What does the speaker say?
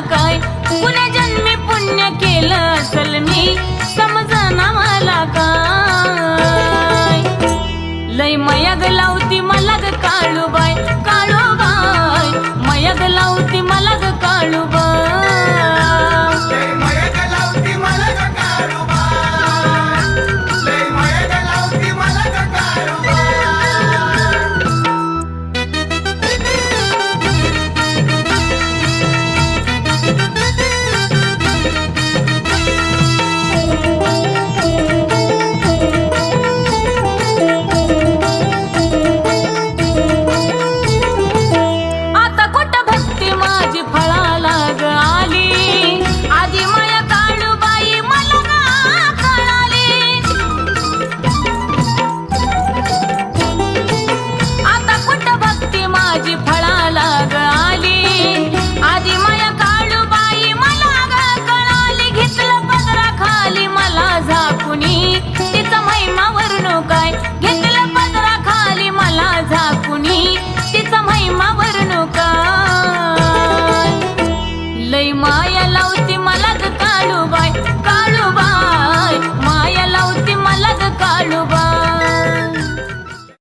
काय? पुण्या जन्मी पुण्य केलं असल मी. समजना मला काय? लय मयाग लावती मला ग काळू बाय Bye.